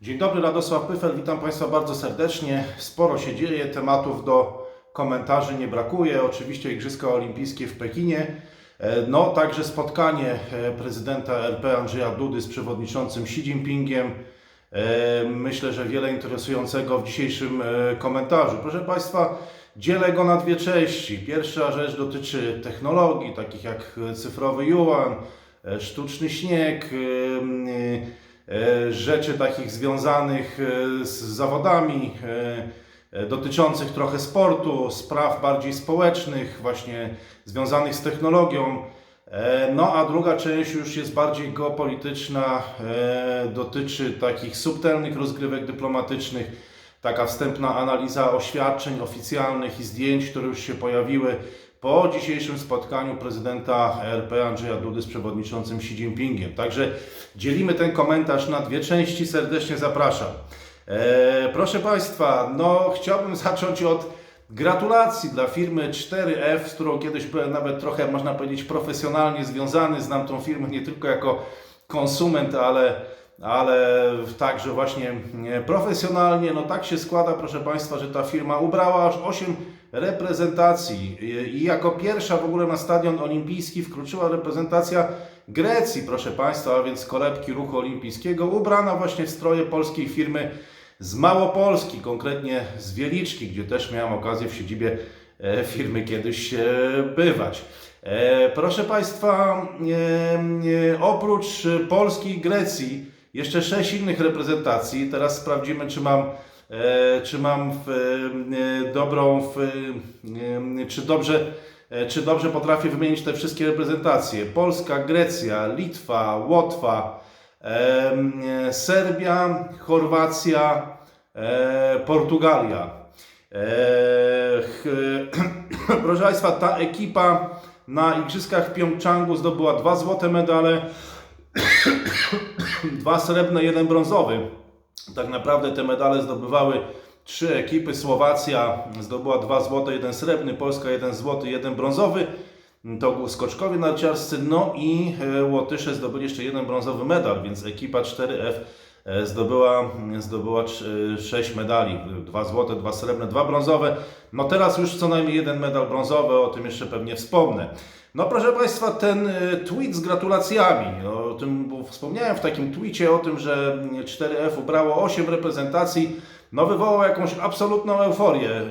Dzień dobry, Radosław Pyfel, witam Państwa bardzo serdecznie. Sporo się dzieje, tematów do komentarzy nie brakuje. Oczywiście Igrzyska Olimpijskie w Pekinie. E, No, także spotkanie e, prezydenta RP Andrzeja Dudy z przewodniczącym Xi Jinpingiem. E, Myślę, że wiele interesującego w dzisiejszym komentarzu. Proszę Państwa, dzielę go na dwie części. Pierwsza rzecz dotyczy technologii, takich jak cyfrowy yuan, sztuczny śnieg, rzeczy takich związanych e, z zawodami, e, e, dotyczących trochę sportu, spraw bardziej społecznych, właśnie związanych z technologią. E, No a druga część już jest bardziej geopolityczna, e, dotyczy takich subtelnych rozgrywek dyplomatycznych, taka wstępna analiza oświadczeń oficjalnych i zdjęć, które już się pojawiły po dzisiejszym spotkaniu prezydenta RP Andrzeja Dudy z przewodniczącym Xi Jinpingiem. Także dzielimy ten komentarz na dwie części, serdecznie zapraszam. E, proszę Państwa, no chciałbym zacząć od gratulacji dla firmy 4F, z którą kiedyś byłem nawet trochę, można powiedzieć, profesjonalnie związany. Znam tą firmę nie tylko jako konsument, ale, ale także właśnie e, profesjonalnie. No tak się składa, proszę Państwa, że ta firma ubrała aż 8 reprezentacji i jako pierwsza w ogóle na stadion olimpijski wkroczyła reprezentacja Grecji, proszę Państwa, a więc kolebki ruchu olimpijskiego, ubrana właśnie w stroje polskiej firmy z Małopolski, konkretnie z Wieliczki, gdzie też miałem okazję w siedzibie e, firmy kiedyś e, bywać. E, Proszę Państwa, oprócz Polski i Grecji, jeszcze sześć innych reprezentacji. Teraz sprawdzimy, czy mam, czy mam w, e, dobrą, w, e, czy dobrze, e, czy dobrze potrafię wymienić te wszystkie reprezentacje. Polska, Grecja, Litwa, Łotwa, e, Serbia, Chorwacja, e, Portugalia. E, proszę Państwa, ta ekipa na Igrzyskach w Pjongczangu zdobyła dwa złote medale, dwa srebrne, jeden brązowy. Tak naprawdę te medale zdobywały trzy ekipy. Słowacja zdobyła dwa złote, jeden srebrny, Polska jeden złoty, jeden brązowy. To skoczkowie narciarscy, no i e, Łotysze zdobyli jeszcze jeden brązowy medal, więc ekipa 4F e, zdobyła, zdobyła 6 medali, dwa złote, dwa srebrne, dwa brązowe. No teraz już co najmniej jeden medal brązowy, o tym jeszcze pewnie wspomnę. No proszę Państwa, ten e, tweet z gratulacjami, no, o tym wspomniałem w takim tweetie o tym, że 4F ubrało 8 reprezentacji, no wywołał jakąś absolutną euforię e,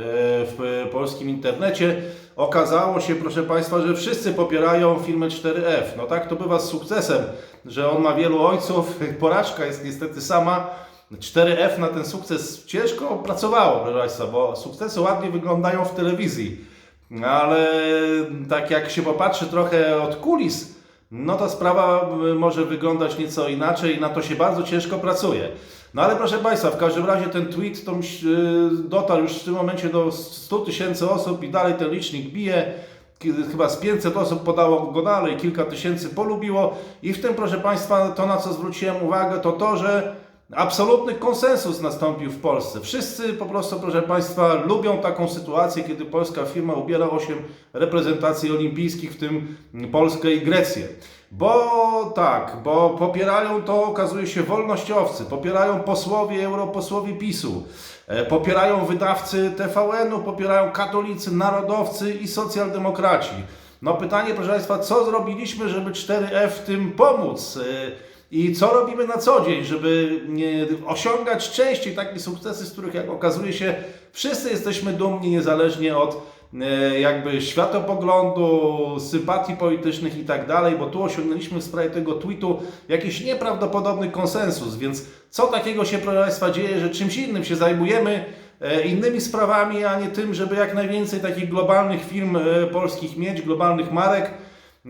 w polskim internecie. Okazało się, proszę Państwa, że wszyscy popierają firmę 4F. No tak to bywa z sukcesem, że on ma wielu ojców, porażka jest niestety sama. 4F na ten sukces ciężko pracowało, proszę Państwa, bo sukcesy ładnie wyglądają w telewizji. Ale tak jak się popatrzy trochę od kulis, no to sprawa y, może wyglądać nieco inaczej i na to się bardzo ciężko pracuje. No ale proszę Państwa, w każdym razie ten tweet to, y, dotarł już w tym momencie do 100 tysięcy osób i dalej ten licznik bije. Chyba z 500 osób podało go dalej, kilka tysięcy polubiło i w tym, proszę Państwa, to na co zwróciłem uwagę, to to, że absolutny konsensus nastąpił w Polsce. Wszyscy po prostu, proszę Państwa, lubią taką sytuację, kiedy polska firma ubiera 8 reprezentacji olimpijskich, w tym Polskę i Grecję. Bo tak, bo popierają to, okazuje się, wolnościowcy, popierają posłowie, europosłowie PiSu, e, popierają wydawcy TVN-u, popierają katolicy, narodowcy i socjaldemokraci. No pytanie, proszę Państwa, co zrobiliśmy, żeby 4F w tym pomóc? I co robimy na co dzień, żeby osiągać częściej takie sukcesy, z których jak okazuje się wszyscy jesteśmy dumni niezależnie od e, jakby światopoglądu, sympatii politycznych i tak dalej, bo tu osiągnęliśmy w sprawie tego tweetu jakiś nieprawdopodobny konsensus, więc co takiego się proszę Państwa dzieje, że czymś innym się zajmujemy, e, innymi sprawami, a nie tym, żeby jak najwięcej takich globalnych firm e, polskich mieć, globalnych marek,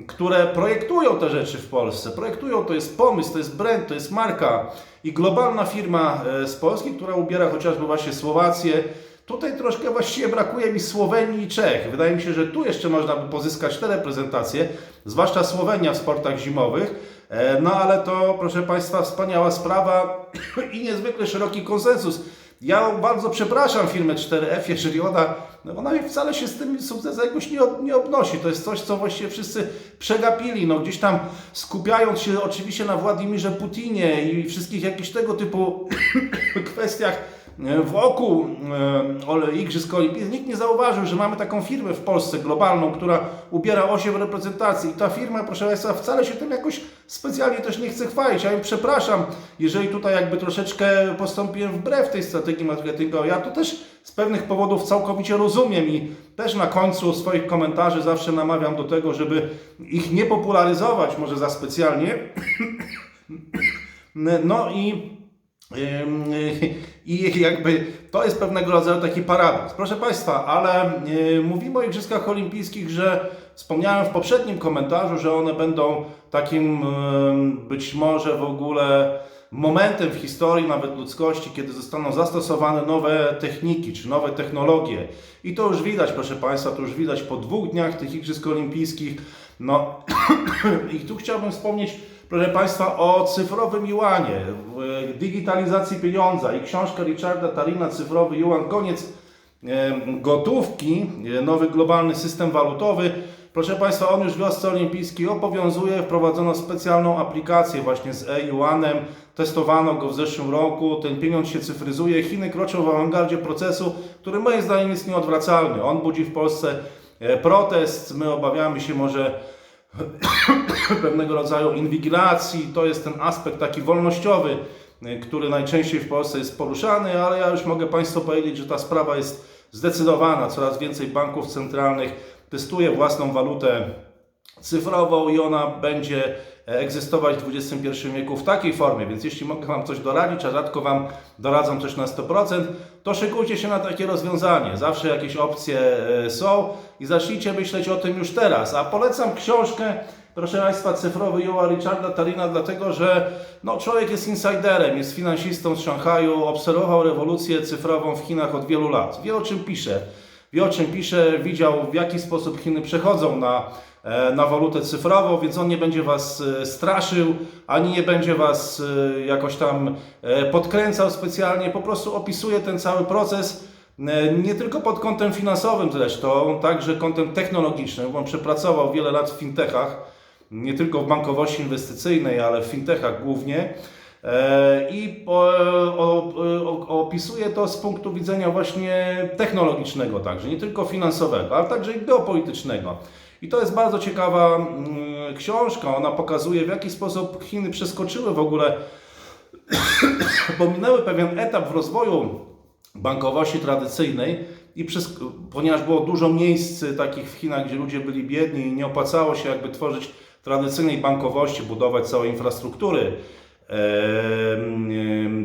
które projektują te rzeczy w Polsce. Projektują, to jest pomysł, to jest brand, to jest marka i globalna firma e, z Polski, która ubiera chociażby właśnie Słowację, Tutaj troszkę właściwie brakuje mi Słowenii i Czech. Wydaje mi się, że tu jeszcze można by pozyskać te reprezentacje, zwłaszcza Słowenia w sportach zimowych. E, No ale to, proszę Państwa, wspaniała sprawa i niezwykle szeroki konsensus. Ja bardzo przepraszam firmę 4F, jeżeli ona, no ona wcale się z tym sukcesem jakoś nie, nie obnosi. To jest coś, co właściwie wszyscy przegapili. No gdzieś tam skupiając się oczywiście na Władimirze Putinie i wszystkich jakichś tego typu kwestiach wokół e, Igrzysk Olimpijskich, nikt nie zauważył, że mamy taką firmę w Polsce globalną, która ubiera 8 reprezentacji. I ta firma, proszę Państwa, wcale się tym jakoś specjalnie też nie chce chwalić. Ja ją przepraszam, jeżeli tutaj jakby troszeczkę postąpiłem wbrew tej strategii marketingowej. Ja to też z pewnych powodów całkowicie rozumiem i też na końcu swoich komentarzy zawsze namawiam do tego, żeby ich nie popularyzować może za specjalnie. No i I jakby to jest pewnego rodzaju taki paradoks. Proszę Państwa, ale mówimy o Igrzyskach Olimpijskich, że wspomniałem w poprzednim komentarzu, że one będą takim być może w ogóle momentem w historii nawet ludzkości, kiedy zostaną zastosowane nowe techniki czy nowe technologie. I to już widać, proszę Państwa, to już widać po dwóch dniach tych Igrzysk Olimpijskich. No i tu chciałbym wspomnieć Proszę Państwa, o cyfrowym juanie, digitalizacji pieniądza i książka Richarda Tarina Cyfrowy Juan, koniec gotówki, e, nowy globalny system walutowy. Proszę Państwa, on już w wiosce olimpijskiej obowiązuje, wprowadzono specjalną aplikację właśnie z e-juanem, testowano go w zeszłym roku, ten pieniądz się cyfryzuje, Chiny kroczą w awangardzie procesu, który moim zdaniem jest nieodwracalny. On budzi w Polsce e, protest, my obawiamy się może pewnego rodzaju inwigilacji. To jest ten aspekt taki wolnościowy, y, który najczęściej w Polsce jest poruszany, ale ja już mogę Państwu powiedzieć, że ta sprawa jest zdecydowana. Coraz więcej banków centralnych testuje własną walutę cyfrową i ona będzie e, egzystować w XXI wieku w takiej formie. Więc jeśli mogę Wam coś doradzić, a rzadko Wam doradzam coś na 100%, to szykujcie się na takie rozwiązanie. Zawsze jakieś opcje e, są i zacznijcie myśleć o tym już teraz. A polecam książkę, proszę Państwa, cyfrowy Joa Richarda Tarina, dlatego że no, człowiek jest insiderem, jest finansistą z Szanghaju, obserwował rewolucję cyfrową w Chinach od wielu lat. Wie o czym pisze. Wie o czym pisze, widział w jaki sposób Chiny przechodzą na e, na walutę cyfrową, więc on nie będzie Was e, straszył, ani nie będzie Was e, jakoś tam podkręcał specjalnie, po prostu opisuje ten cały proces, nie tylko pod kątem finansowym zresztą, także kątem technologicznym, bo on przepracował wiele lat w fintechach, nie tylko w bankowości inwestycyjnej, ale w fintechach głównie. E, I opisuje to z punktu widzenia właśnie technologicznego także, nie tylko finansowego, ale także i geopolitycznego. I to jest bardzo ciekawa mm, książka. Ona pokazuje, w jaki sposób Chiny przeskoczyły w ogóle, pominęły pewien etap w rozwoju bankowości tradycyjnej i przez, ponieważ było dużo miejsc takich w Chinach, gdzie ludzie byli biedni i nie opłacało się jakby tworzyć tradycyjnej bankowości, budować całej infrastruktury.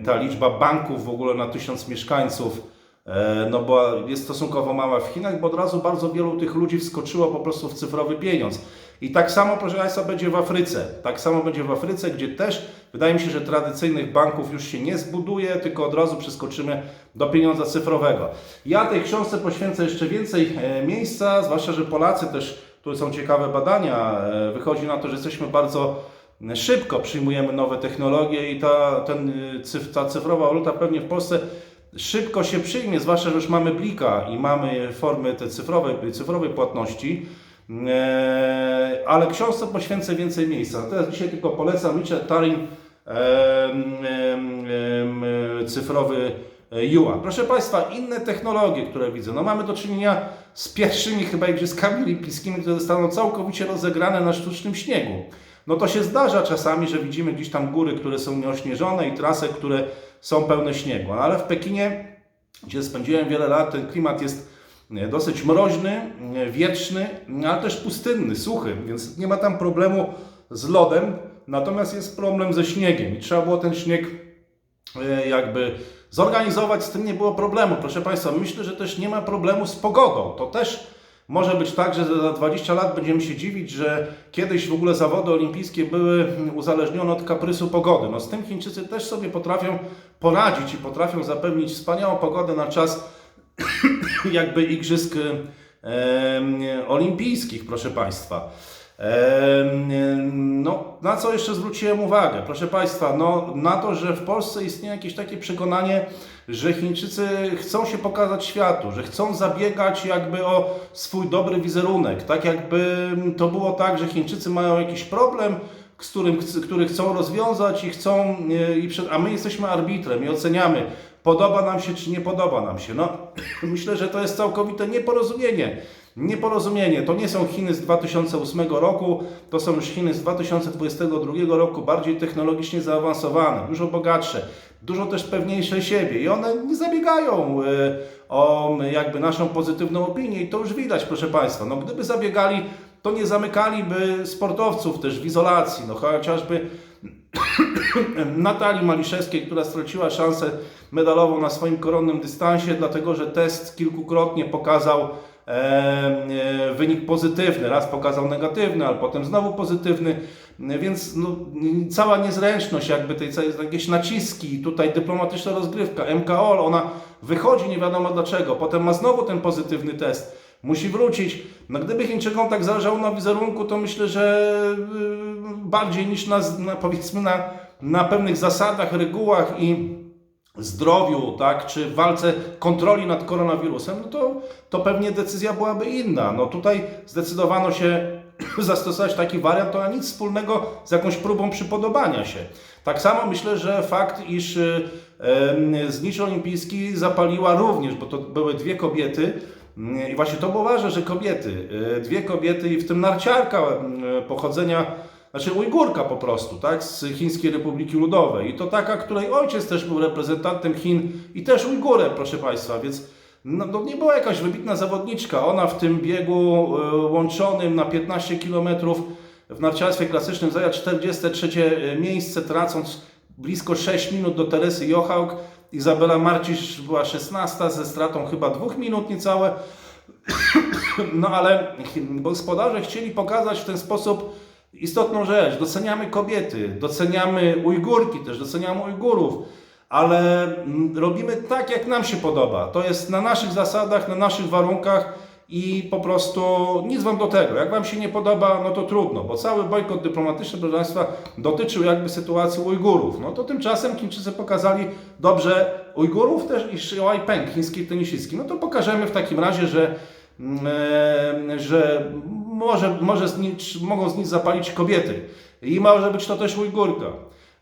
Ta liczba banków w ogóle na tysiąc mieszkańców E, no bo jest stosunkowo mała w Chinach, bo od razu bardzo wielu tych ludzi wskoczyło po prostu w cyfrowy pieniądz. I tak samo, proszę Państwa, będzie w Afryce. Tak samo będzie w Afryce, gdzie też wydaje mi się, że tradycyjnych banków już się nie zbuduje, tylko od razu przeskoczymy do pieniądza cyfrowego. Ja tej książce poświęcę jeszcze więcej e, miejsca, zwłaszcza, że Polacy też, tu są ciekawe badania, e, wychodzi na to, że jesteśmy bardzo szybko przyjmujemy nowe technologie i ta, ten, y, ta cyfrowa waluta pewnie w Polsce szybko się przyjmie, zwłaszcza, że już mamy blika i mamy formy te cyfrowej, cyfrowej płatności, Eee, ale książce poświęcę więcej miejsca. Teraz dzisiaj tylko polecam Richard Tarin, em, cyfrowy e, Juan. Proszę Państwa, inne technologie, które widzę. No mamy do czynienia z pierwszymi chyba igrzyskami olimpijskimi, które zostaną całkowicie rozegrane na sztucznym śniegu. No to się zdarza czasami, że widzimy gdzieś tam góry, które są nieośnieżone i trasy, które są pełne śniegu. No ale w Pekinie, gdzie spędziłem wiele lat, ten klimat jest dosyć mroźny, wietrzny, ale też pustynny, suchy, więc nie ma tam problemu z lodem, natomiast jest problem ze śniegiem i trzeba było ten śnieg e, jakby zorganizować, z tym nie było problemu. Proszę Państwa, myślę, że też nie ma problemu z pogodą. To też może być tak, że za 20 lat będziemy się dziwić, że kiedyś w ogóle zawody olimpijskie były uzależnione od kaprysu pogody. No z tym Chińczycy też sobie potrafią poradzić i potrafią zapewnić wspaniałą pogodę na czas jakby igrzysk em, olimpijskich, proszę Państwa. No, na co jeszcze zwróciłem uwagę? Proszę Państwa, no, na to, że w Polsce istnieje jakieś takie przekonanie, że Chińczycy chcą się pokazać światu, że chcą zabiegać jakby o swój dobry wizerunek. Tak jakby to było tak, że Chińczycy mają jakiś problem, z którym, który chcą rozwiązać i chcą, e, i przed, a my jesteśmy arbitrem i oceniamy, podoba nam się czy nie podoba nam się. No, myślę, że to jest całkowite nieporozumienie. Nieporozumienie. To nie są Chiny z 2008 roku, to są już Chiny z 2022 roku, bardziej technologicznie zaawansowane, dużo bogatsze, dużo też pewniejsze siebie i one nie zabiegają e, o jakby naszą pozytywną opinię i to już widać, proszę Państwa. No, gdyby zabiegali, to nie zamykaliby sportowców też w izolacji, no chociażby Natalii Maliszewskiej, która straciła szansę medalową na swoim koronnym dystansie, dlatego że test kilkukrotnie pokazał wynik pozytywny. Raz pokazał negatywny, ale potem znowu pozytywny. Więc no, cała niezręczność, jakby tej całej jakieś naciski, tutaj dyplomatyczna rozgrywka, MKOL, ona wychodzi nie wiadomo dlaczego, potem ma znowu ten pozytywny test musi wrócić. No gdyby Chińczykom tak zależało na wizerunku, to myślę, że yy, bardziej niż na, na powiedzmy na, na pewnych zasadach, regułach i zdrowiu, tak, czy walce kontroli nad koronawirusem, no to, to pewnie decyzja byłaby inna. No tutaj zdecydowano się zastosować taki wariant, to ma nic wspólnego z jakąś próbą przypodobania się. Tak samo myślę, że fakt, iż y, znicz olimpijski zapaliła również, bo to były dwie kobiety, i właśnie to było ważne, że kobiety, y, dwie kobiety i w tym narciarka y, pochodzenia, znaczy Ujgurka po prostu, tak, z Chińskiej Republiki Ludowej. I to taka, której ojciec też był reprezentantem Chin i też Ujgurem, proszę Państwa, więc no, nie była jakaś wybitna zawodniczka. Ona w tym biegu y, łączonym na 15 km w narciarstwie klasycznym zajęła 43 miejsce, tracąc blisko 6 minut do Teresy Jochałk. Izabela Marcisz była 16 ze stratą chyba dwóch minut niecałe. No ale gospodarze chcieli pokazać w ten sposób istotną rzecz. Doceniamy kobiety, doceniamy Ujgurki też, doceniamy Ujgurów, ale robimy tak, jak nam się podoba. To jest na naszych zasadach, na naszych warunkach i po prostu nic Wam do tego. Jak Wam się nie podoba, no to trudno, bo cały bojkot dyplomatyczny, proszę Państwa, dotyczył jakby sytuacji Ujgurów. No to tymczasem Chińczycy pokazali dobrze Ujgurów też i Shi Peng, chińskiej tenisistki. No to pokażemy w takim razie, że, e, że może, może z nic, mogą z nich zapalić kobiety i może być to też Ujgurka.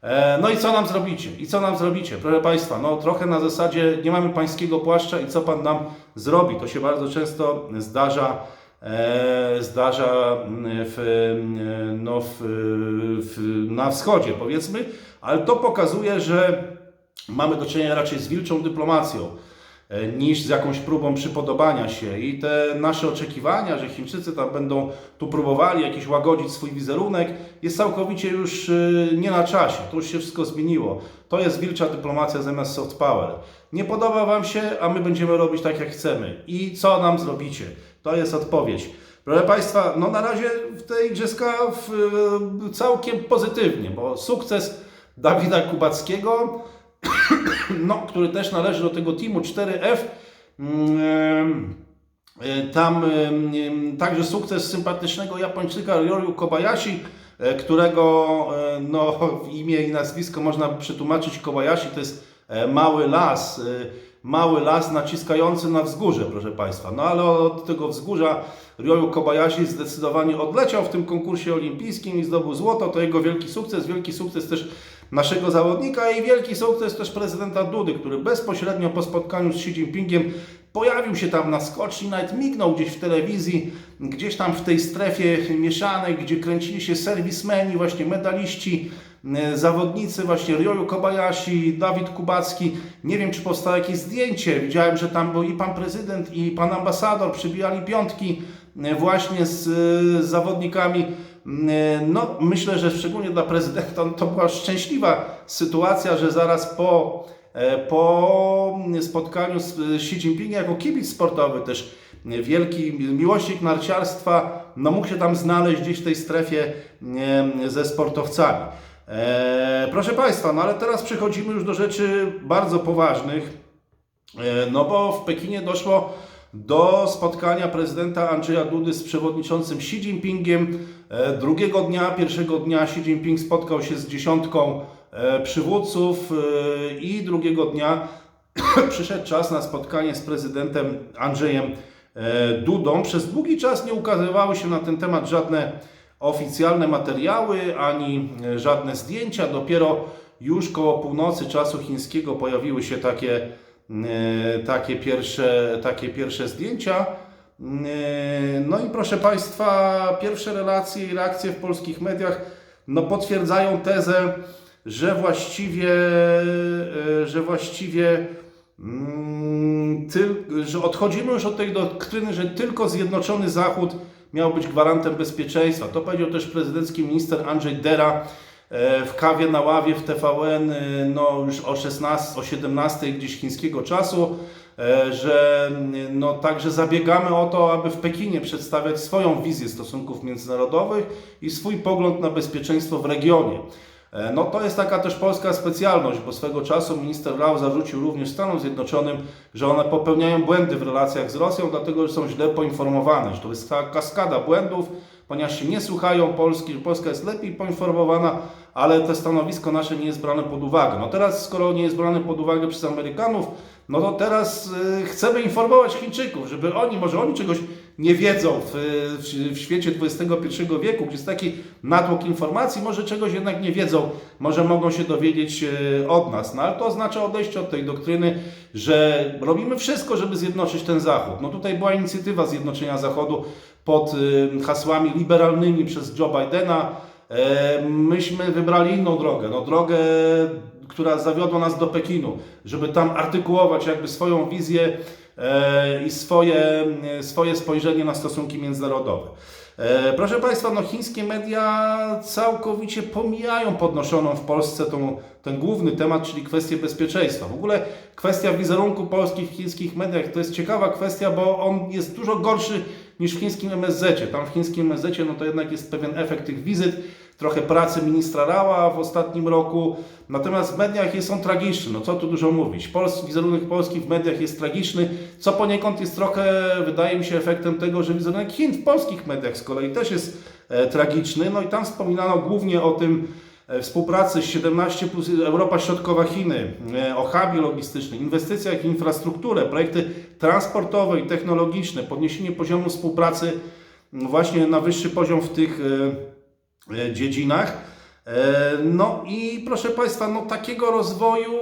E, no i co nam zrobicie? I co nam zrobicie? Proszę Państwa, no trochę na zasadzie nie mamy pańskiego płaszcza i co Pan nam zrobi? To się bardzo często zdarza, e, zdarza w, no w, w, na wschodzie powiedzmy, ale to pokazuje, że mamy do czynienia raczej z wilczą dyplomacją. E, niż z jakąś próbą przypodobania się. I te nasze oczekiwania, że Chińczycy tam będą tu próbowali jakiś łagodzić swój wizerunek, jest całkowicie już e, nie na czasie. To już się wszystko zmieniło. To jest wilcza dyplomacja zamiast soft power. Nie podoba Wam się, a my będziemy robić tak, jak chcemy. I co nam zrobicie? To jest odpowiedź. Proszę Państwa, no na razie w tej igrzyska w, e, całkiem pozytywnie, bo sukces Dawida Kubackiego no, który też należy do tego teamu 4F. Mm, e, tam także sukces sympatycznego Japończyka Ryoru Kobayashi, e, którego e, no, imię i nazwisko można przetłumaczyć Kobayashi, to jest mały las, mały las naciskający na wzgórze, proszę Państwa. No ale od tego wzgórza Ryoyu Kobayashi zdecydowanie odleciał w tym konkursie olimpijskim i zdobył złoto. To jego wielki sukces, wielki sukces też naszego zawodnika i wielki sukces też prezydenta Dudy, który bezpośrednio po spotkaniu z Xi Jinpingiem pojawił się tam na skoczni, nawet mignął gdzieś w telewizji, gdzieś tam w tej strefie mieszanej, gdzie kręcili się serwismeni, właśnie medaliści, e, zawodnicy, właśnie Ryoyu Kobayashi, Dawid Kubacki. Nie wiem, czy powstało jakieś zdjęcie. Widziałem, że tam był i pan prezydent, i pan ambasador, przybijali piątki e, właśnie z, z zawodnikami no, myślę, że szczególnie dla prezydenta to była szczęśliwa sytuacja, że zaraz po, e, po spotkaniu z Xi Jinpingiem jako kibic sportowy też wielki miłośnik narciarstwa, no mógł się tam znaleźć gdzieś w tej strefie ze sportowcami. E, proszę Państwa, no ale teraz przechodzimy już do rzeczy bardzo poważnych. E, No bo w Pekinie doszło do spotkania prezydenta Andrzeja Dudy z przewodniczącym Xi Jinpingiem. E, Drugiego dnia, pierwszego dnia Xi Jinping spotkał się z dziesiątką e, przywódców e, i drugiego dnia przyszedł czas na spotkanie z prezydentem Andrzejem Dudą. Przez długi czas nie ukazywały się na ten temat żadne oficjalne materiały ani żadne zdjęcia. Dopiero już koło północy czasu chińskiego pojawiły się takie, takie, pierwsze, takie pierwsze zdjęcia. E, No i proszę Państwa, pierwsze relacje i reakcje w polskich mediach no, potwierdzają tezę, że właściwie, e, że właściwie tyl, że odchodzimy już od tej doktryny, że tylko Zjednoczony Zachód miał być gwarantem bezpieczeństwa. To powiedział też prezydencki minister Andrzej Dera w kawie na ławie w TVN e, no, już o 16, o 17 gdzieś chińskiego czasu, e, że mm, no, także zabiegamy o to, aby w Pekinie przedstawiać swoją wizję stosunków międzynarodowych i swój pogląd na bezpieczeństwo w regionie. E, No to jest taka też polska specjalność, bo swego czasu minister Rao zarzucił również Stanom Zjednoczonym, że one popełniają błędy w relacjach z Rosją, dlatego że są źle poinformowane, że to jest kaskada błędów, ponieważ się nie słuchają Polski, że Polska jest lepiej poinformowana, ale to stanowisko nasze nie jest brane pod uwagę. No teraz, skoro nie jest brane pod uwagę przez Amerykanów, no to teraz y, chcemy informować Chińczyków, żeby oni, może oni czegoś nie wiedzą w, w, w świecie XXI wieku, gdzie jest taki natłok informacji, może czegoś jednak nie wiedzą, może mogą się dowiedzieć y, od nas. No ale to oznacza odejście od tej doktryny, że robimy wszystko, żeby zjednoczyć ten Zachód. No tutaj była inicjatywa zjednoczenia Zachodu pod y, hasłami liberalnymi przez Joe Bidena. E, Myśmy wybrali inną drogę, no drogę, która zawiodła nas do Pekinu, żeby tam artykułować jakby swoją wizję e, i swoje, e, swoje spojrzenie na stosunki międzynarodowe. Proszę Państwa, no chińskie media całkowicie pomijają podnoszoną w Polsce tą, ten główny temat, czyli kwestię bezpieczeństwa. W ogóle kwestia wizerunku Polski w chińskich mediach to jest ciekawa kwestia, bo on jest dużo gorszy niż w chińskim MSZ. Tam w chińskim MSZ no to jednak jest pewien efekt tych wizyt, trochę pracy ministra Rała w ostatnim roku. Natomiast w mediach jest on tragiczny, no co tu dużo mówić. Pols wizerunek Polski w mediach jest tragiczny, co poniekąd jest trochę, wydaje mi się, efektem tego, że wizerunek Chin w polskich mediach z kolei też jest e, tragiczny. No i tam wspominano głównie o tym, współpracy z 17 plus Europa Środkowa Chiny, e, o hubie logistycznym, inwestycjach w infrastrukturę, projekty transportowe i technologiczne, podniesienie poziomu współpracy m, właśnie na wyższy poziom w tych e, e, dziedzinach. E, No i proszę Państwa, no takiego rozwoju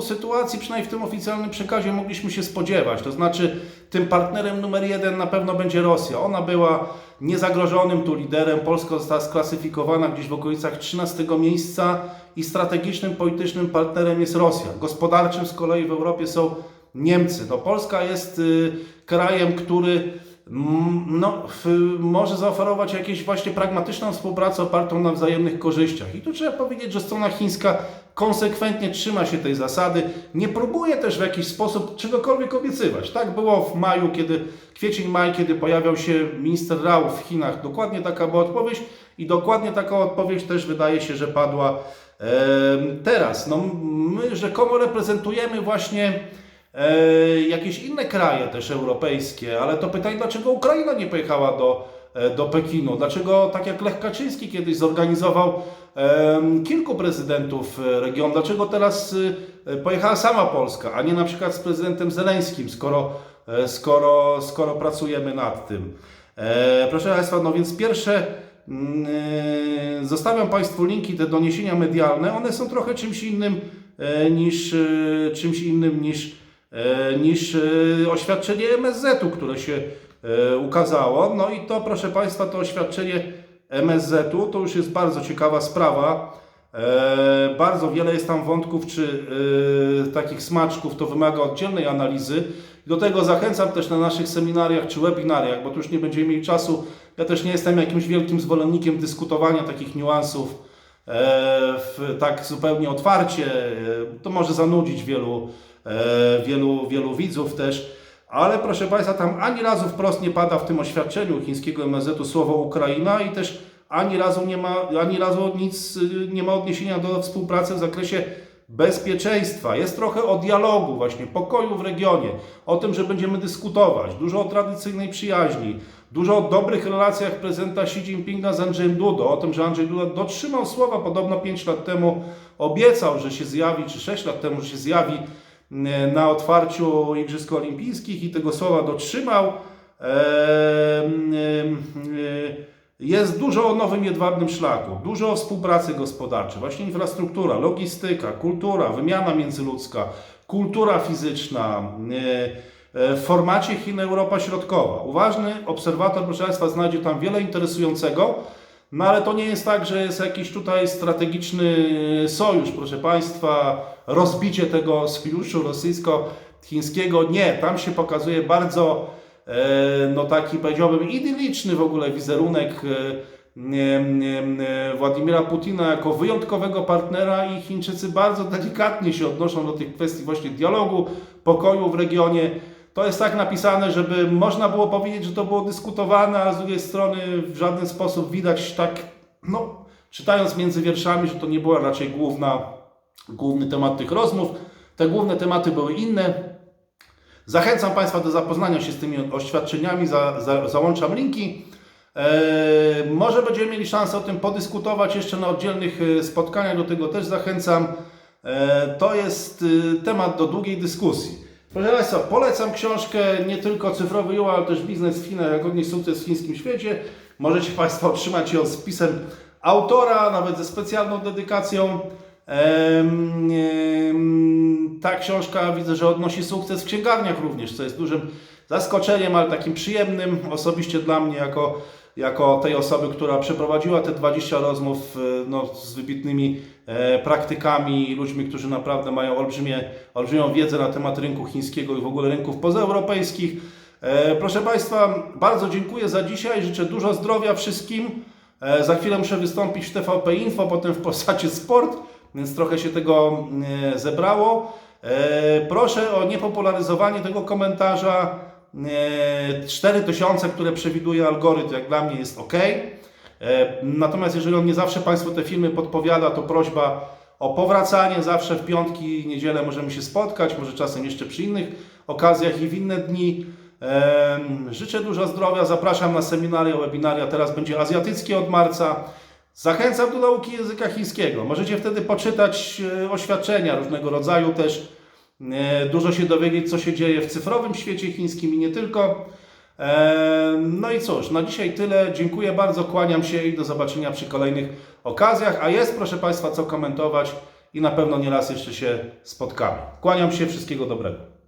sytuacji, przynajmniej w tym oficjalnym przekazie, mogliśmy się spodziewać. To znaczy, tym partnerem numer jeden na pewno będzie Rosja. Ona była niezagrożonym tu liderem. Polska została sklasyfikowana gdzieś w okolicach 13 miejsca i strategicznym politycznym partnerem jest Rosja. Gospodarczym z kolei w Europie są Niemcy. No, Polska jest y, krajem, który mm, no, może zaoferować jakąś właśnie pragmatyczną współpracę opartą na wzajemnych korzyściach. I tu trzeba powiedzieć, że strona chińska konsekwentnie trzyma się tej zasady, nie próbuje też w jakiś sposób czegokolwiek obiecywać. Tak było w maju, kiedy kwiecień, maj, kiedy pojawiał się minister Rao w Chinach. Dokładnie taka była odpowiedź i dokładnie taka odpowiedź też wydaje się, że padła em, teraz. No, my rzekomo reprezentujemy właśnie e, jakieś inne kraje też europejskie, ale to pytanie, dlaczego Ukraina nie pojechała do, e, do Pekinu? Dlaczego, tak jak Lech Kaczyński kiedyś zorganizował kilku prezydentów e, regionu, dlaczego teraz e, pojechała sama Polska, a nie na przykład z prezydentem Zeleńskim, skoro, e, skoro, skoro pracujemy nad tym? E, proszę Państwa, no więc pierwsze mm, e, zostawiam Państwu linki, te doniesienia medialne, one są trochę czymś innym e, niż, e, czymś innym niż e, niż e, oświadczenie MSZ-u, które się e, ukazało. No i to, proszę Państwa, to oświadczenie MSZ-u to już jest bardzo ciekawa sprawa. E, Bardzo wiele jest tam wątków czy e, takich smaczków, to wymaga oddzielnej analizy. Do tego zachęcam też na naszych seminariach czy webinariach, bo tu już nie będziemy mieli czasu. Ja też nie jestem jakimś wielkim zwolennikiem dyskutowania takich niuansów e, w, tak zupełnie otwarcie. E, To może zanudzić wielu, e, wielu, wielu widzów też. Ale proszę Państwa, tam ani razu wprost nie pada w tym oświadczeniu chińskiego MSZ-u słowo Ukraina i też ani razu nie ma, ani razu nic y, nie ma odniesienia do współpracy w zakresie bezpieczeństwa, jest trochę o dialogu, właśnie pokoju w regionie, o tym, że będziemy dyskutować, dużo o tradycyjnej przyjaźni, dużo o dobrych relacjach prezydenta Xi Jinpinga z Andrzejem Dudą, o tym, że Andrzej Duda dotrzymał słowa, podobno 5 lat temu obiecał, że się zjawi, czy 6 lat temu, że się zjawi na otwarciu Igrzysk Olimpijskich i tego słowa dotrzymał. Em, e, Jest dużo o nowym jedwabnym szlaku, dużo o współpracy gospodarczej, właśnie infrastruktura, logistyka, kultura, wymiana międzyludzka, kultura fizyczna, e, e, w formacie Chin-Europa Środkowa. Uważny obserwator, proszę Państwa, znajdzie tam wiele interesującego, no ale to nie jest tak, że jest jakiś tutaj strategiczny sojusz, proszę Państwa, rozbicie tego sojuszu rosyjsko-chińskiego. Nie, tam się pokazuje bardzo e, no taki powiedziałbym idylliczny w ogóle wizerunek e, Władimira Putina jako wyjątkowego partnera i Chińczycy bardzo delikatnie się odnoszą do tych kwestii właśnie dialogu, pokoju w regionie. To jest tak napisane, żeby można było powiedzieć, że to było dyskutowane, a z drugiej strony w żaden sposób widać tak, no, czytając między wierszami, że to nie była raczej główna, główny temat tych rozmów. Te główne tematy były inne. Zachęcam Państwa do zapoznania się z tymi oświadczeniami, za, za, załączam linki. Eee, może będziemy mieli szansę o tym podyskutować jeszcze na oddzielnych e, spotkaniach, do tego też zachęcam. Eee, to jest e, temat do długiej dyskusji. Proszę Państwa, polecam książkę nie tylko Cyfrowy Juła, ale też Biznes w Chinach, jak odnieść sukces w chińskim świecie. Możecie Państwo otrzymać ją z pisem autora, nawet ze specjalną dedykacją. Ta książka widzę, że odnosi sukces w księgarniach również, co jest dużym zaskoczeniem, ale takim przyjemnym osobiście dla mnie, jako, jako tej osoby, która przeprowadziła te 20 rozmów e, no, z wybitnymi e, praktykami ludźmi, którzy naprawdę mają olbrzymie, olbrzymią wiedzę na temat rynku chińskiego i w ogóle rynków pozaeuropejskich. E, Proszę Państwa, bardzo dziękuję za dzisiaj. Życzę dużo zdrowia wszystkim. E, Za chwilę muszę wystąpić w TVP Info, potem w Polsacie Sport, więc trochę się tego e, zebrało. E, Proszę o niepopularyzowanie tego komentarza. E, 4000, które przewiduje algorytm, jak dla mnie jest ok. E, Natomiast jeżeli on nie zawsze Państwu te filmy podpowiada, to prośba o powracanie. Zawsze w piątki, niedzielę możemy się spotkać, może czasem jeszcze przy innych okazjach i w inne dni. Em, Życzę dużo zdrowia, zapraszam na seminaria, webinaria, teraz będzie azjatyckie od marca. Zachęcam do nauki języka chińskiego. Możecie wtedy poczytać e, oświadczenia różnego rodzaju też. E, Dużo się dowiedzieć, co się dzieje w cyfrowym świecie chińskim i nie tylko. E, No i cóż, na dzisiaj tyle. Dziękuję bardzo, kłaniam się i do zobaczenia przy kolejnych okazjach. A jest, proszę Państwa, co komentować i na pewno nie raz jeszcze się spotkamy. Kłaniam się, wszystkiego dobrego.